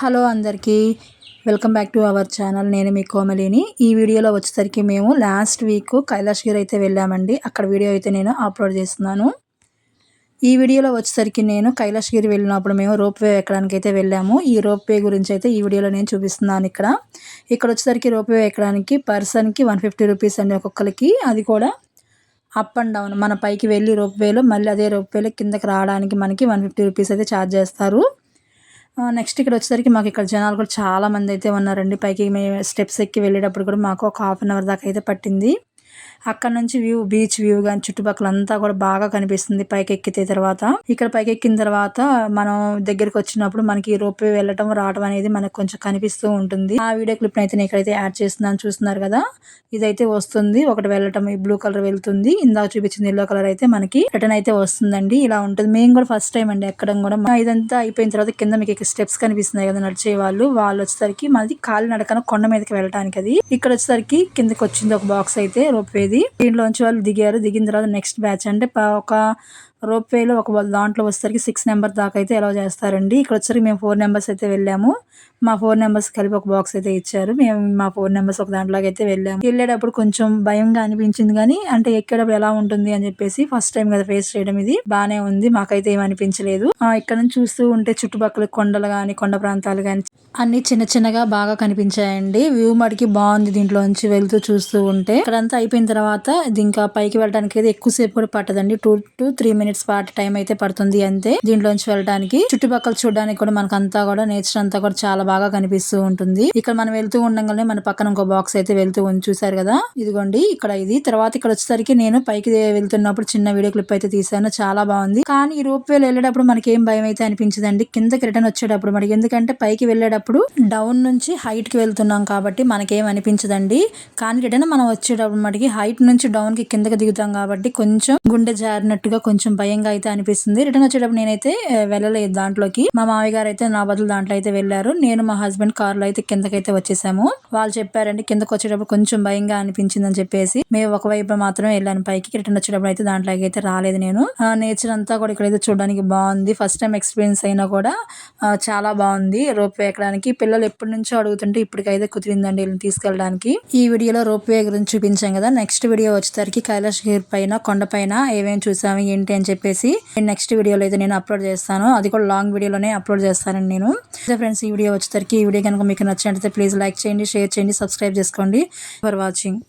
Hello అందరికీ welcome back to our channel. నేను మీ కోమలిని. ఈ వీడియోలో వచ్చేసరికి మేము లాస్ట్ వీక్ కైలాష్గిరి అయితే వెళ్ళామండి. అక్కడ వీడియో అయితే నేను అప్లోడ్ చేస్తున్నాను. ఈ వీడియోలో వచ్చేసరికి నేను కైలాష్గిరి వెళ్ళినప్పుడు మేము రోప్ వే ఎక్కడానికి అయితే వెళ్ళాము. ఈ రోప్ వే గురించి అయితే ఈ వీడియోలో నేను చూపిస్తున్నాను ఇక్కడ. ఇక్కడ వచ్చేసరికి రోప్ వే ఎక్కడానికి పర్సన్కి వన్ ఫిఫ్టీ రూపీస్ అండి ఒక్కొక్కరికి. అది కూడా అప్ అండ్ డౌన్. మన పైకి వెళ్ళి రోప్ వేలో మళ్ళీ అదే రోప్ వేలో కిందకి రావడానికి మనకి వన్ ఫిఫ్టీ రూపీస్ అయితే ఛార్జ్ చేస్తారు. నెక్స్ట్ ఇక్కడ వచ్చేసరికి మాకు ఇక్కడ జనాలు కూడా చాలా మంది అయితే ఉన్నారండి. పైకి మేము స్టెప్స్ ఎక్కి వెళ్ళేటప్పుడు కూడా మాకు ఒక హాఫ్ అన్ అవర్ దాకా అయితే పట్టింది. అక్కడ నుంచి వ్యూ బీచ్ వ్యూ కానీ చుట్టుపక్కల అంతా కూడా బాగా కనిపిస్తుంది. పైకి ఎక్కితే తర్వాత. ఇక్కడ పైకి ఎక్కిన తర్వాత మనం దగ్గరికి వచ్చినప్పుడు మనకి రోప్ వెళ్ళటం రావడం అనేది మనకు కొంచెం కనిపిస్తూ ఉంటుంది. ఆ వీడియో క్లిప్ అయితే నేను ఇక్కడైతే యాడ్ చేస్తున్నాను. చూస్తున్నారు కదా? ఇదైతే వస్తుంది. ఒకటి వెళ్ళటం ఈ బ్లూ కలర్ వెళ్తుంది. ఇందాక చూపించింది ఎల్లో కలర్ అయితే మనకి రిటర్న్ అయితే వస్తుందండి. ఇలా ఉంటుంది. మేము కూడా ఫస్ట్ టైం అండి ఎక్కడం కూడా. ఇదంతా అయిపోయిన తర్వాత కింద మీకు స్టెప్స్ కనిపిస్తున్నాయి కదా నడిచే వాళ్ళు. వాళ్ళు వచ్చేసరికి మనది కాలినడకన కొండ మీదకి వెళ్ళడానికి అది. ఇక్కడ వచ్చేసరికి కిందకి వచ్చింది ఒక బాక్స్ అయితే. రోప్ దీంట్లోంచి వాళ్ళు దిగారు. దిగిన తర్వాత నెక్స్ట్ బ్యాచ్ అంటే ఒక రోప్ వేలో ఒక దాంట్లో వచ్చేసరికి సిక్స్ నెంబర్ దాకా అయితే అలౌ చేస్తారండి. ఇక్కడ వచ్చేసరికి మేము ఫోర్ నెంబర్స్ అయితే వెళ్ళాము. మా ఫోర్ నెంబర్స్ కలిపి ఒక బాక్స్ అయితే ఇచ్చారు. మేము మా ఫోర్ నెంబర్స్ ఒక దాంట్లోకి అయితే వెళ్ళాము. వెళ్ళేటప్పుడు కొంచెం భయంగా అనిపించింది కానీ అంటే ఎక్కేటప్పుడు ఎలా ఉంటుంది అని చెప్పేసి ఫస్ట్ టైం కదా ఫేస్ చేయడం ఇది. బాగానే ఉంది. మాకైతే ఏమి అనిపించలేదు. ఇక్కడ నుంచి చూస్తూ ఉంటే చుట్టుపక్కల కొండలు కానీ కొండ ప్రాంతాలు కానీ అన్ని చిన్న చిన్నగా బాగా కనిపించాయండి. వ్యూ మటుకి బాగుంది దీంట్లో నుంచి వెళ్తూ చూస్తూ ఉంటే. ఇక్కడంతా అయిపోయిన తర్వాత ఇది ఇంకా పైకి వెళ్ళడానికి అయితే ఎక్కువసేపు కూడా పట్టదండి. టూ టు త్రీ మినిట్స్ పాటు టైం అయితే పడుతుంది అంతే. దీంట్లోంచి వెళ్ళడానికి చుట్టుపక్కల చూడడానికి కూడా మనకంతా కూడా నేచర్ అంతా కూడా చాలా బాగా కనిపిస్తూ ఉంటుంది. ఇక్కడ మనం వెళ్తూ ఉండగానే మన పక్కన ఇంకో బాక్స్ అయితే వెళ్తూ ఉంది. చూసారు కదా? ఇదిగోండి ఇక్కడ ఇది. తర్వాత ఇక్కడ వచ్చేసరికి నేను పైకి వెళ్తున్నప్పుడు చిన్న వీడియో క్లిప్ అయితే తీసాను చాలా బాగుంది. కానీ ఈ రోప్ వేలు వెళ్ళేటప్పుడు మనకి ఏం భయం అయితే అనిపించదండి. కిందకి రిటర్న్ వచ్చేటప్పుడు మనకి. ఎందుకంటే పైకి వెళ్ళేటప్పుడు డౌన్ నుంచి హైట్కి వెళ్తున్నాం కాబట్టి మనకేం అనిపించదండి. కానీ రిటర్న్ మనం వచ్చేటప్పుడు మనకి హైట్ నుంచి డౌన్కి కిందకి దిగుతాం కాబట్టి కొంచెం గుండె జారినట్టుగా కొంచెం భయంగా అయితే అనిపిస్తుంది. రిటర్న్ వచ్చేటప్పుడు నేనైతే వెళ్ళలేదు దాంట్లోకి. మా మామయ్య గారు అయితే నా బదులు దాంట్లో అయితే వెళ్ళారు. నేను మా హస్బెండ్ కార్లో అయితే కిందకైతే వచ్చేసాము. వాళ్ళు చెప్పారండి కిందకి వచ్చేటప్పుడు కొంచెం భయంగా అనిపించింది అని చెప్పేసి మేము ఒకవైపు మాత్రం వెళ్ళాను. పైకి రిటర్న్ వచ్చేటప్పుడు అయితే దాంట్లోకి అయితే రాలేదు నేను. నేచర్ అంతా కూడా ఇక్కడైతే చూడడానికి బాగుంది. ఫస్ట్ టైం ఎక్స్పీరియన్స్ అయినా కూడా చాలా బాగుంది. రోప్ వే ఎక్కడానికి పిల్లలు ఎప్పటి నుంచో అడుగుతుంటే ఇప్పటికైతే కుదిరిందండి వీళ్ళని తీసుకెళ్ళడానికి. ఈ వీడియోలో రోప్ వే గురించి చూపించాం కదా. నెక్స్ట్ వీడియో వచ్చేసరికి కైలాష్ గిర్ పైన కొండపైన ఏమేమి చూసాము ఏంటి అని చెప్పేసి నెక్స్ట్ వీడియోలో అయితే నేను అప్లోడ్ చేస్తాను. అది కూడా లాంగ్ వీడియోలోనే అప్లోడ్ చేస్తానండి నేను. ఫ్రెండ్స్ ఈ వీడియో వచ్చేసరికి ఈ వీడియో కనుక మీకు నచ్చినట్లయితే ప్లీజ్ లైక్ చేయండి షేర్ చేయండి సబ్స్క్రైబ్ చేసుకోండి. For watching